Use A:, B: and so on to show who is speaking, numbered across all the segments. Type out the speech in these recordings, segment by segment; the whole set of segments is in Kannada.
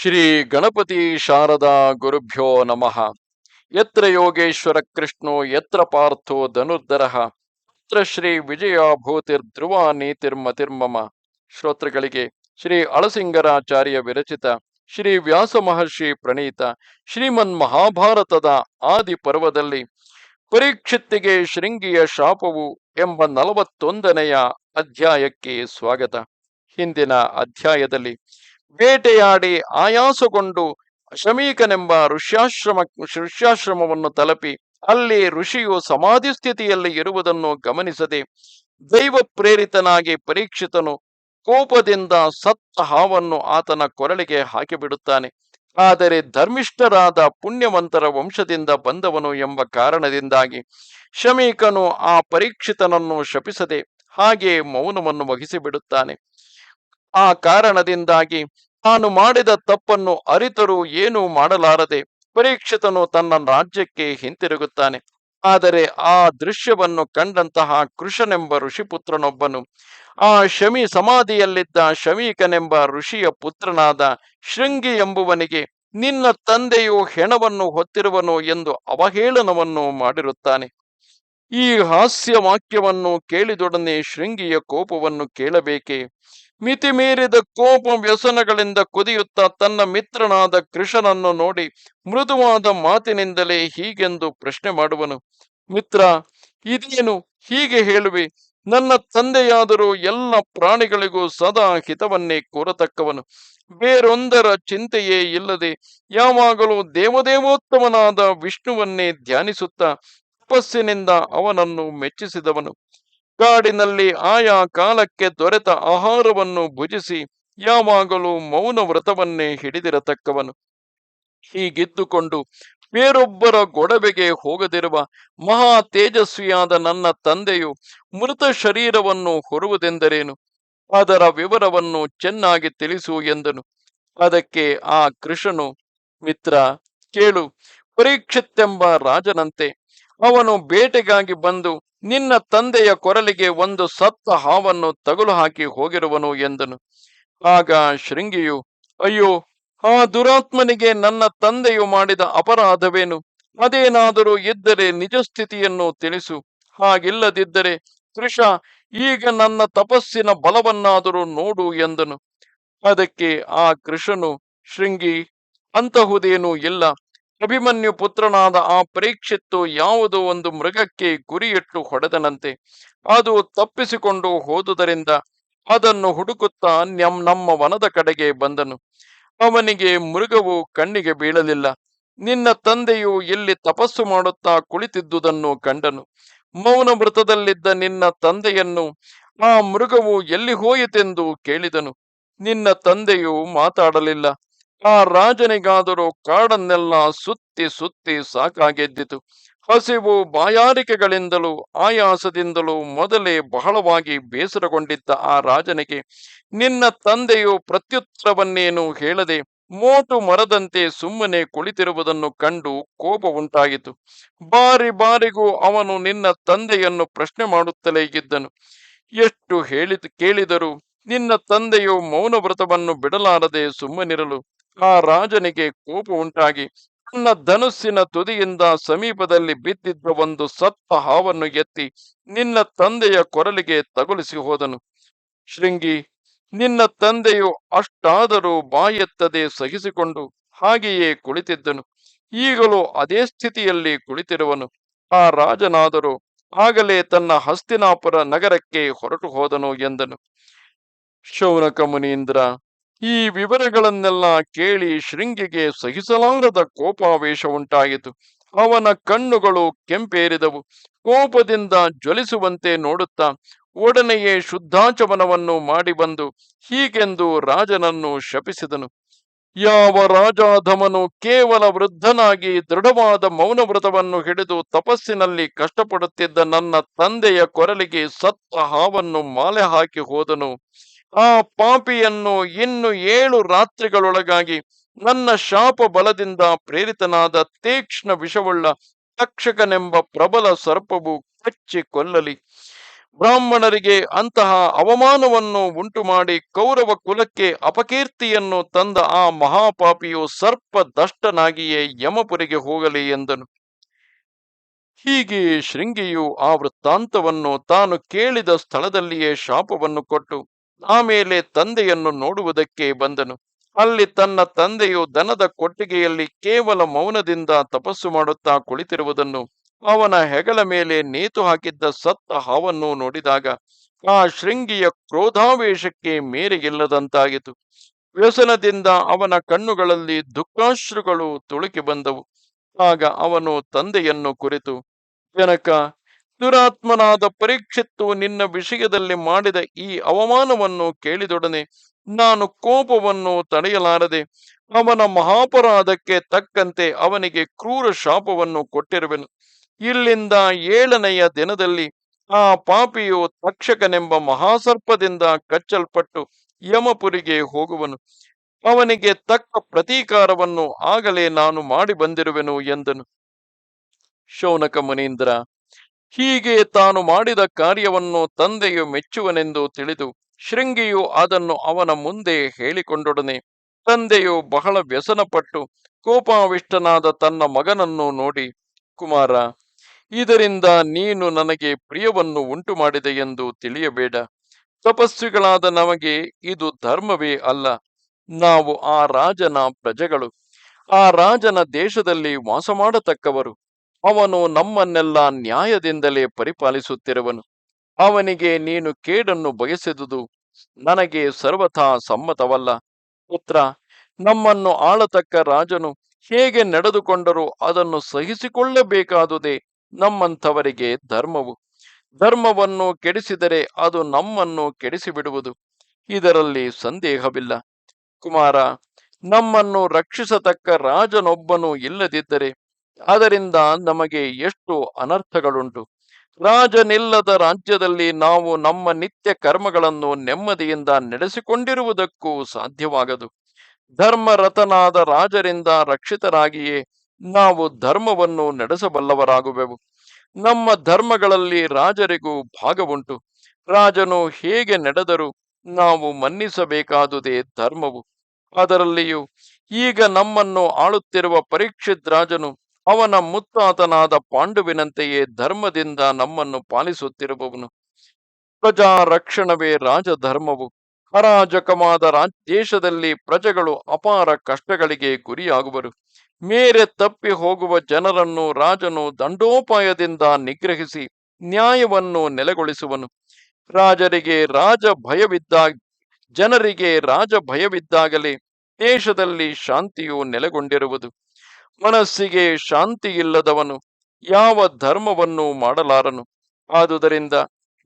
A: ಶ್ರೀ ಗಣಪತಿ ಶಾರದಾ ಗುರುಭ್ಯೋ ನಮಃ. ಯತ್ರ ಯೋಗೇಶ್ವರ ಕೃಷ್ಣೋ, ಯತ್ರ ಪಾರ್ಥೋ ಧನುರ್ಧರಃ, ಯತ್ರ ಶ್ರೀ ವಿಜಯ ಭೂತಿರ್ ಧ್ರುವ ನೀತಿರ್ಮತಿರ್ಮಮ ಶ್ರೋತೃಗಳಿಗೆ ಶ್ರೀ ಅಳಸಿಂಗರಾಚಾರ್ಯ ವಿರಚಿತ ಶ್ರೀ ವ್ಯಾಸ ಮಹರ್ಷಿ ಪ್ರಣೀತ ಶ್ರೀಮನ್ ಮಹಾಭಾರತದ ಆದಿ ಪರ್ವದಲ್ಲಿ ಪರೀಕ್ಷಿತ್ತಿಗೆ ಶೃಂಗಿಯ ಶಾಪವು ಎಂಬ ನಲವತ್ತೊಂದನೆಯ ಅಧ್ಯಾಯಕ್ಕೆ ಸ್ವಾಗತ. ಹಿಂದಿನ ಅಧ್ಯಾಯದಲ್ಲಿ ಬೇಟೆಯಾಡಿ ಆಯಾಸಗೊಂಡು ಶಮೀಕನೆಂಬ ಋಷ್ಯಾಶ್ರಮ, ಋಷ್ಯಾಶ್ರಮವನ್ನು ತಲುಪಿ ಅಲ್ಲಿ ಋಷಿಯು ಸಮಾಧಿ ಸ್ಥಿತಿಯಲ್ಲಿ ಇರುವುದನ್ನು ಗಮನಿಸದೆ ದೈವ ಪ್ರೇರಿತನಾಗಿ ಪರೀಕ್ಷಿತನು ಕೋಪದಿಂದ ಸತ್ತ ಹಾವನ್ನು ಆತನ ಕೊರಳಿಗೆ ಹಾಕಿಬಿಡುತ್ತಾನೆ. ಆದರೆ ಧರ್ಮಿಷ್ಠರಾದ ಪುಣ್ಯವಂತರ ವಂಶದಿಂದ ಬಂದವನು ಎಂಬ ಕಾರಣದಿಂದಾಗಿ ಶಮೀಕನು ಆ ಪರೀಕ್ಷಿತನನ್ನು ಶಪಿಸದೆ ಹಾಗೆ ಮೌನವನ್ನು ವಹಿಸಿಬಿಡುತ್ತಾನೆ. ಆ ಕಾರಣದಿಂದಾಗಿ ತಾನು ಮಾಡಿದ ತಪ್ಪನ್ನು ಅರಿತರೂ ಏನೂ ಮಾಡಲಾರದೆ ಪರೀಕ್ಷಿತನು ತನ್ನ ರಾಜ್ಯಕ್ಕೆ ಹಿಂತಿರುಗುತ್ತಾನೆ. ಆದರೆ ಆ ದೃಶ್ಯವನ್ನು ಕಂಡಂತಹ ಕೃಷನೆಂಬ ಋಷಿಪುತ್ರನೊಬ್ಬನು, ಆ ಶಮಿ ಸಮಾಧಿಯಲ್ಲಿದ್ದ ಶಮೀಕನೆಂಬ ಋಷಿಯ ಪುತ್ರನಾದ ಶೃಂಗಿ ಎಂಬುವನಿಗೆ, ನಿನ್ನ ತಂದೆಯು ಹೆಣವನ್ನು ಹೊತ್ತಿರುವನು ಎಂದು ಅವಹೇಳನವನ್ನು ಮಾಡಿರುತ್ತಾನೆ. ಈ ಹಾಸ್ಯ ವಾಕ್ಯವನ್ನು ಕೇಳಿದೊಡನೆ ಶೃಂಗಿಯ ಕೋಪವನ್ನು ಕೇಳಬೇಕೆ? ಮಿತಿಮೀರಿದ ಕೋಪ ವ್ಯಸನಗಳಿಂದ ಕುದಿಯುತ್ತಾ ತನ್ನ ಮಿತ್ರನಾದ ಕೃಷನನ್ನು ನೋಡಿ ಮೃದುವಾದ ಮಾತಿನಿಂದಲೇ ಹೀಗೆಂದು ಪ್ರಶ್ನೆ ಮಾಡುವನು. ಮಿತ್ರ, ಇದೇನು ಹೀಗೆ ಹೇಳುವೆ? ನನ್ನ ತಂದೆಯಾದರೂ ಎಲ್ಲ ಪ್ರಾಣಿಗಳಿಗೂ ಸದಾ ಹಿತವನ್ನೇ ಕೋರತಕ್ಕವನು. ಬೇರೊಂದರ ಚಿಂತೆಯೇ ಇಲ್ಲದೆ ಯಾವಾಗಲೂ ದೇವದೇವೋತ್ತಮನಾದ ವಿಷ್ಣುವನ್ನೇ ಧ್ಯಾನಿಸುತ್ತಾ ತಪಸ್ಸಿನಿಂದ ಅವನನ್ನು ಮೆಚ್ಚಿಸಿದವನು. ಕಾಡಿನಲ್ಲಿ ಆಯಾ ಕಾಲಕ್ಕೆ ದೊರೆತ ಆಹಾರವನ್ನು ಭುಜಿಸಿ ಯಾವಾಗಲೂ ಮೌನ ವ್ರತವನ್ನೇ ಹಿಡಿದಿರತಕ್ಕವನು. ಹೀಗಿದ್ದುಕೊಂಡು ಬೇರೊಬ್ಬರ ಗೊಡವೆಗೆ ಹೋಗದಿರುವ ಮಹಾ ತೇಜಸ್ವಿಯಾದ ನನ್ನ ತಂದೆಯು ಮೃತ ಶರೀರವನ್ನು ಹೊರುವುದೆಂದರೇನು? ಅದರ ವಿವರವನ್ನು ಚೆನ್ನಾಗಿ ತಿಳಿಸು ಎಂದನು. ಅದಕ್ಕೆ ಆ ಕೃಷನು ಮಿತ್ರ, ಕೇಳು, ಪರೀಕ್ಷಿತ್ತೆಂಬ ರಾಜನಂತೆ, ಅವನು ಬೇಟೆಗಾಗಿ ಬಂದು ನಿನ್ನ ತಂದೆಯ ಕೊರಲಿಗೆ ಒಂದು ಸತ್ತ ಹಾವನ್ನು ತಗುಲು ಹಾಕಿ ಹೋಗಿರುವನು ಎಂದನು. ಆಗ ಶೃಂಗಿಯು, ಅಯ್ಯೋ, ಆ ದುರಾತ್ಮನಿಗೆ ನನ್ನ ತಂದೆಯು ಮಾಡಿದ ಅಪರಾಧವೇನು? ಅದೇನಾದರೂ ಇದ್ದರೆ ನಿಜ ಸ್ಥಿತಿಯನ್ನು ತಿಳಿಸು. ಹಾಗಿಲ್ಲದಿದ್ದರೆ ಕೃಷ, ಈಗ ನನ್ನ ತಪಸ್ಸಿನ ಬಲವನ್ನಾದರೂ ನೋಡು ಎಂದನು. ಅದಕ್ಕೆ ಆ ಕೃಷನು, ಶೃಂಗಿ, ಅಂತಹುದೇನೂ ಇಲ್ಲ. ಅಭಿಮನ್ಯು ಪುತ್ರನಾದ ಆ ಪರೀಕ್ಷಿತ್ತು ಯಾವುದೋ ಒಂದು ಮೃಗಕ್ಕೆ ಗುರಿಯಿಟ್ಟು ಹೊಡೆದನಂತೆ. ಅದು ತಪ್ಪಿಸಿಕೊಂಡು ಹೋದುದರಿಂದ ಅದನ್ನು ಹುಡುಕುತ್ತಾ ನಮ್ ನಮ್ಮ ವನದ ಕಡೆಗೆ ಬಂದನು. ಅವನಿಗೆ ಮೃಗವು ಕಣ್ಣಿಗೆ ಬೀಳಲಿಲ್ಲ. ನಿನ್ನ ತಂದೆಯು ಇಲ್ಲಿ ತಪಸ್ಸು ಮಾಡುತ್ತಾ ಕುಳಿತಿದ್ದುದನ್ನು ಕಂಡನು. ಮೌನ ಮೃತದಲ್ಲಿದ್ದ ನಿನ್ನ ತಂದೆಯನ್ನು ಆ ಮೃಗವು ಎಲ್ಲಿ ಹೋಯಿತೆಂದು ಕೇಳಿದನು. ನಿನ್ನ ತಂದೆಯು ಮಾತಾಡಲಿಲ್ಲ. ಆ ರಾಜನಿಗಾದರೂ ಕಾಡನ್ನೆಲ್ಲ ಸುತ್ತಿ ಸುತ್ತಿ ಸಾಕಾಗೆದ್ದಿತು. ಹಸಿವು ಬಾಯಾರಿಕೆಗಳಿಂದಲೂ ಆಯಾಸದಿಂದಲೂ ಮೊದಲೇ ಬಹಳವಾಗಿ ಬೇಸರಗೊಂಡಿದ್ದ ಆ ರಾಜನಿಗೆ, ನಿನ್ನ ತಂದೆಯು ಪ್ರತ್ಯುತ್ತರವನ್ನೇನು ಹೇಳದೆ ಮೋಟು ಮರದಂತೆ ಸುಮ್ಮನೆ ಕುಳಿತಿರುವುದನ್ನು ಕಂಡು ಕೋಪ ಉಂಟಾಯಿತು ಬಾರಿ ಬಾರಿಗೂ ಅವನು ನಿನ್ನ ತಂದೆಯನ್ನು ಪ್ರಶ್ನೆ ಮಾಡುತ್ತಲೇ ಇದ್ದನು. ಎಷ್ಟು ಹೇಳಿದ ಕೇಳಿದರೂ ನಿನ್ನ ತಂದೆಯು ಮೌನ ವ್ರತವನ್ನು ಬಿಡಲಾರದೆ ಸುಮ್ಮನಿರಲು ಆ ರಾಜನಿಗೆ ಕೋಪ ಉಂಟಾಗಿ ತನ್ನ ಧನುಸ್ಸಿನ ತುದಿಯಿಂದ ಸಮೀಪದಲ್ಲಿ ಬಿದ್ದಿದ್ದ ಒಂದು ಸತ್ತ ಹಾವನ್ನು ಎತ್ತಿ ನಿನ್ನ ತಂದೆಯ ಕೊರಲಿಗೆ ತಗುಲಿಸಿ ಹೋದನು. ಶೃಂಗಿ, ನಿನ್ನ ತಂದೆಯು ಅಷ್ಟಾದರೂ ಬಾಯೆತ್ತದೆ ಸಹಿಸಿಕೊಂಡು ಹಾಗೆಯೇ ಕುಳಿತಿದ್ದನು. ಈಗಲೂ ಅದೇ ಸ್ಥಿತಿಯಲ್ಲಿ ಕುಳಿತಿರುವನು. ಆ ರಾಜನಾದರೂ ಆಗಲೇ ತನ್ನ ಹಸ್ತಿನಾಪುರ ನಗರಕ್ಕೆ ಹೊರಟು ಹೋದನು ಎಂದನು. ಶೌನಕ ಮುನೀಂದ್ರ ಈ ವಿವರಗಳನ್ನೆಲ್ಲ ಕೇಳಿ ಶೃಂಗಿಗೆ ಸಹಿಸಲಾರದ ಕೋಪಾವೇಶ ಉಂಟಾಯಿತು. ಅವನ ಕಣ್ಣುಗಳು ಕೆಂಪೇರಿದವು. ಕೋಪದಿಂದ ಜ್ವಲಿಸುವಂತೆ ನೋಡುತ್ತಾ ಒಡನೆಯೇ ಶುದ್ಧಾಚಮನವನ್ನು ಮಾಡಿ ಬಂದು ಹೀಗೆಂದು ರಾಜನನ್ನು ಶಪಿಸಿದನು. ಯಾವ ರಾಜಾಧಮನು ಕೇವಲ ವೃದ್ಧನಾಗಿ ದೃಢವಾದ ಮೌನವ್ರತವನ್ನು ಹಿಡಿದು ತಪಸ್ಸಿನಲ್ಲಿ ಕಷ್ಟಪಡುತ್ತಿದ್ದ ನನ್ನ ತಂದೆಯ ಕೊರಲಿಗೆ ಸತ್ತ ಹಾವನ್ನು ಮಾಲೆ ಹಾಕಿ ಹೋದನು. ಆ ಪಾಪಿಯನ್ನು ಇನ್ನು ಏಳು ರಾತ್ರಿಗಳೊಳಗಾಗಿ ನನ್ನ ಶಾಪ ಬಲದಿಂದ ಪ್ರೇರಿತನಾದ ತೀಕ್ಷ್ಣ ವಿಷವುಳ್ಳ ತಕ್ಷಕನೆಂಬ ಪ್ರಬಲ ಸರ್ಪವು ಕಚ್ಚಿ ಕೊಲ್ಲಲಿ. ಬ್ರಾಹ್ಮಣರಿಗೆ ಅಂತಹ ಅವಮಾನವನ್ನು ಉಂಟು ಮಾಡಿ ಕೌರವ ಕುಲಕ್ಕೆ ಅಪಕೀರ್ತಿಯನ್ನು ತಂದ ಆ ಮಹಾಪಾಪಿಯು ಸರ್ಪ ದಷ್ಟನಾಗಿಯೇ ಯಮಪುರಿಗೆ ಹೋಗಲಿ ಎಂದನು. ಹೀಗೆ ಶೃಂಗಿಯು ಆ ವೃತ್ತಾಂತವನ್ನು ತಾನು ಕೇಳಿದ ಸ್ಥಳದಲ್ಲಿಯೇ ಶಾಪವನ್ನು ಕೊಟ್ಟು ಆಮೇಲೆ ತಂದೆಯನ್ನು ನೋಡುವುದಕ್ಕೆ ಬಂದನು. ಅಲ್ಲಿ ತನ್ನ ತಂದೆಯು ದನದ ಕೊಟ್ಟಿಗೆಯಲ್ಲಿ ಕೇವಲ ಮೌನದಿಂದ ತಪಸ್ಸು ಮಾಡುತ್ತಾ ಕುಳಿತಿರುವುದನ್ನು, ಅವನ ಹೆಗಲ ಮೇಲೆ ನೇತು ಹಾಕಿದ್ದ ಸತ್ತ ಹಾವನ್ನು ನೋಡಿದಾಗ ಆ ಶೃಂಗಿಯ ಕ್ರೋಧಾವೇಶಕ್ಕೆ ಮೇರೆಗಿಲ್ಲದಂತಾಯಿತು ವ್ಯಸನದಿಂದ ಅವನ ಕಣ್ಣುಗಳಲ್ಲಿ ದುಃಖಾಶ್ರುಗಳು ತುಳುಕಿ ಬಂದವು. ಆಗ ಅವನು ತಂದೆಯನ್ನು ಕುರಿತು, ಜನಕ ದುರಾತ್ಮನಾದ ಪರೀಕ್ಷಿತ್ತು ನಿನ್ನ ವಿಷಯದಲ್ಲಿ ಮಾಡಿದ ಈ ಅವಮಾನವನ್ನು ಕೇಳಿದೊಡನೆ ನಾನು ಕೋಪವನ್ನು ತಡೆಯಲಾರದೆ ಅವನ ಮಹಾಪರಾಧಕ್ಕೆ ತಕ್ಕಂತೆ ಅವನಿಗೆ ಕ್ರೂರ ಶಾಪವನ್ನು ಕೊಟ್ಟಿರುವೆನು. ಇಲ್ಲಿಂದ ಏಳನೆಯ ದಿನದಲ್ಲಿ ಆ ಪಾಪಿಯು ತಕ್ಷಕನೆಂಬ ಮಹಾಸರ್ಪದಿಂದ ಕಚ್ಚಲ್ಪಟ್ಟು ಯಮಪುರಿಗೆ ಹೋಗುವನು. ಅವನಿಗೆ ತಕ್ಕ ಪ್ರತೀಕಾರವನ್ನು ಆಗಲೇ ನಾನು ಮಾಡಿ ಬಂದಿರುವೆನು ಎಂದನು. ಶೌನಕ ಮುನೀಂದ್ರ ಹೀಗೆ ತಾನು ಮಾಡಿದ ಕಾರ್ಯವನ್ನು ತಂದೆಯು ಮೆಚ್ಚುವನೆಂದು ತಿಳಿದು ಶೃಂಗಿಯು ಅದನ್ನು ಅವನ ಮುಂದೆ ಹೇಳಿಕೊಂಡೊಡನೆ. ತಂದೆಯು ಬಹಳ ವ್ಯಸನಪಟ್ಟು ಕೋಪಾವಿಷ್ಟನಾದ ತನ್ನ ಮಗನನ್ನು ನೋಡಿ, ಕುಮಾರ, ಇದರಿಂದ ನೀನು ನನಗೆ ಪ್ರಿಯವನ್ನು ಉಂಟು ಮಾಡಿದೆ ಎಂದು ತಿಳಿಯಬೇಡ. ತಪಸ್ವಿಗಳಾದ ನಮಗೆ ಇದು ಧರ್ಮವೇ ಅಲ್ಲ. ನಾವು ಆ ರಾಜನ ಪ್ರಜೆಗಳು. ಆ ರಾಜನ ದೇಶದಲ್ಲಿ ವಾಸ ಮಾಡತಕ್ಕವರು ಅವನು ನಮ್ಮನ್ನೆಲ್ಲ ನ್ಯಾಯದಿಂದಲೇ ಪರಿಪಾಲಿಸುತ್ತಿರುವನು. ಅವನಿಗೆ ನೀನು ಕೇಡನ್ನು ಬಯಸಿದುದು ನನಗೆ ಸರ್ವಥಾ ಸಮ್ಮತವಲ್ಲ. ಪುತ್ರ, ನಮ್ಮನ್ನು ಆಳತಕ್ಕ ರಾಜನು ಹೇಗೆ ನಡೆದುಕೊಂಡರೂ ಅದನ್ನು ಸಹಿಸಿಕೊಳ್ಳಬೇಕಾದುದೇ ನಮ್ಮಂಥವರಿಗೆ ಧರ್ಮವು. ಧರ್ಮವನ್ನು ಕೆಡಿಸಿದರೆ ಅದು ನಮ್ಮನ್ನು ಕೆಡಿಸಿಬಿಡುವುದು. ಇದರಲ್ಲಿ ಸಂದೇಹವಿಲ್ಲ. ಕುಮಾರ, ನಮ್ಮನ್ನು ರಕ್ಷಿಸತಕ್ಕ ರಾಜನೊಬ್ಬನು ಇಲ್ಲದಿದ್ದರೆ ಅದರಿಂದ ನಮಗೆ ಎಷ್ಟು ಅನರ್ಥಗಳುಂಟು. ರಾಜನಿಲ್ಲದ ರಾಜ್ಯದಲ್ಲಿ ನಾವು ನಮ್ಮ ನಿತ್ಯ ಕರ್ಮಗಳನ್ನು ನೆಮ್ಮದಿಯಿಂದ ನಡೆಸಿಕೊಂಡಿರುವುದಕ್ಕೂ ಸಾಧ್ಯವಾಗದು. ಧರ್ಮರತನಾದ ರಾಜರಿಂದ ರಕ್ಷಿತರಾಗಿಯೇ ನಾವು ಧರ್ಮವನ್ನು ನಡೆಸಬಲ್ಲವರಾಗುವೆವು. ನಮ್ಮ ಧರ್ಮಗಳಲ್ಲಿ ರಾಜರಿಗೂ ಭಾಗವುಂಟು. ರಾಜನು ಹೇಗೆ ನಡೆದರೂ ನಾವು ಮನ್ನಿಸಬೇಕಾದುದೇ ಧರ್ಮವು. ಅದರಲ್ಲಿಯೂ ಈಗ ನಮ್ಮನ್ನು ಆಳುತ್ತಿರುವ ಪರೀಕ್ಷಿತ್ ರಾಜನು ಅವನ ಮುತ್ತಾತನಾದ ಪಾಂಡುವಿನಂತೆಯೇ ಧರ್ಮದಿಂದ ನಮ್ಮನ್ನು ಪಾಲಿಸುತ್ತಿರುವವನು. ಪ್ರಜಾ ರಕ್ಷಣವೇ ರಾಜಧರ್ಮವು. ಅರಾಜಕವಾದ ರಾಜ್ ದೇಶದಲ್ಲಿ ಪ್ರಜೆಗಳು ಅಪಾರ ಕಷ್ಟಗಳಿಗೆ ಗುರಿಯಾಗುವರು. ಮೇರೆ ತಪ್ಪಿ ಹೋಗುವ ಜನರನ್ನು ರಾಜನು ದಂಡೋಪಾಯದಿಂದ ನಿಗ್ರಹಿಸಿ ನ್ಯಾಯವನ್ನು ನೆಲೆಗೊಳಿಸುವನು. ರಾಜರಿಗೆ ರಾಜ ಭಯವಿದ್ದಾಗ, ಜನರಿಗೆ ರಾಜ ಭಯವಿದ್ದಾಗಲೇ ದೇಶದಲ್ಲಿ ಶಾಂತಿಯು ನೆಲೆಗೊಂಡಿರುವುದು. ಮನಸ್ಸಿಗೆ ಶಾಂತಿ ಇಲ್ಲದವನು ಯಾವ ಧರ್ಮವನ್ನು ಮಾಡಲಾರನು. ಆದುದರಿಂದ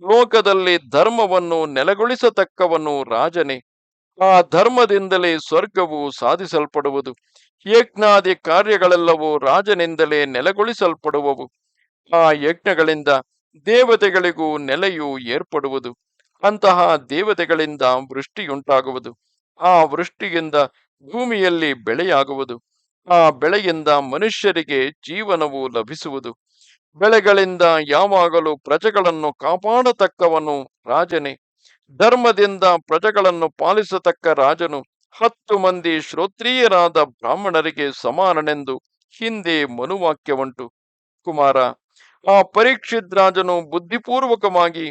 A: ಲೋಕದಲ್ಲಿ ಧರ್ಮವನ್ನು ನೆಲೆಗೊಳಿಸತಕ್ಕವನು ರಾಜನೇ. ಆ ಧರ್ಮದಿಂದಲೇ ಸ್ವರ್ಗವು ಸಾಧಿಸಲ್ಪಡುವುದು. ಯಜ್ಞಾದಿ ಕಾರ್ಯಗಳೆಲ್ಲವೂ ರಾಜನಿಂದಲೇ ನೆಲೆಗೊಳಿಸಲ್ಪಡುವವು. ಆ ಯಜ್ಞಗಳಿಂದ ದೇವತೆಗಳಿಗೂ ನೆಲೆಯು ಏರ್ಪಡುವುದು. ಅಂತಹ ದೇವತೆಗಳಿಂದ ವೃಷ್ಟಿಯುಂಟಾಗುವುದು. ಆ ವೃಷ್ಟಿಯಿಂದ ಭೂಮಿಯಲ್ಲಿ ಬೆಳೆಯಾಗುವುದು. ಆ ಬೆಳೆಯಿಂದ ಮನುಷ್ಯರಿಗೆ ಜೀವನವು ಲಭಿಸುವುದು. ಬೆಳೆಗಳಿಂದ ಯಾವಾಗಲೂ ಪ್ರಜೆಗಳನ್ನು ಕಾಪಾಡತಕ್ಕವನು ರಾಜನೇ. ಧರ್ಮದಿಂದ ಪ್ರಜೆಗಳನ್ನು ಪಾಲಿಸತಕ್ಕ ರಾಜನು. ಹತ್ತು ಮಂದಿ ಶ್ರೋತ್ರಿಯರಾದ ಬ್ರಾಹ್ಮಣರಿಗೆ ಸಮಾನನೆಂದು ಹಿಂದೆ ಮನುವಾಕ್ಯವುಂಟು. ಕುಮಾರ, ಆ ಪರೀಕ್ಷಿತ್ ರಾಜನು ಬುದ್ಧಿಪೂರ್ವಕವಾಗಿ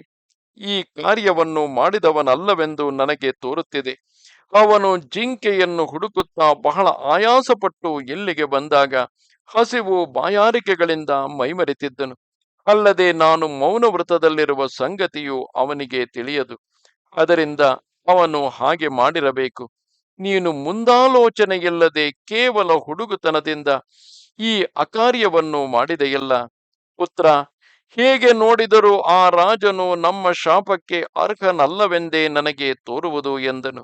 A: ಈ ಕಾರ್ಯವನ್ನು ಮಾಡಿದವನಲ್ಲವೆಂದು ನನಗೆ ತೋರುತ್ತಿದೆ. ಅವನು ಜಿಂಕೆಯನ್ನು ಹುಡುಕುತ್ತಾ ಬಹಳ ಆಯಾಸಪಟ್ಟು ಇಲ್ಲಿಗೆ ಬಂದಾಗ ಹಸಿವು ಬಾಯಾರಿಕೆಗಳಿಂದ ಮೈಮರೆತಿದ್ದನು. ಅಲ್ಲದೆ ನಾನು ಮೌನ ವೃತದಲ್ಲಿರುವ ಸಂಗತಿಯು ಅವನಿಗೆ ತಿಳಿಯದು. ಅದರಿಂದ ಅವನು ಹಾಗೆ ಮಾಡಿರಬೇಕು. ನೀನು ಮುಂದಾಲೋಚನೆಯಿಲ್ಲದೆ ಕೇವಲ ಹುಡುಗುತನದಿಂದ ಈ ಅಕಾರ್ಯವನ್ನು ಮಾಡಿದೆಯಲ್ಲ? ಪುತ್ರ, ಹೇಗೆ ನೋಡಿದರೂ ಆ ರಾಜನು ನಮ್ಮ ಶಾಪಕ್ಕೆ ಅರ್ಹನಲ್ಲವೆಂದೇ ನನಗೆ ತೋರುವುದು ಎಂದನು.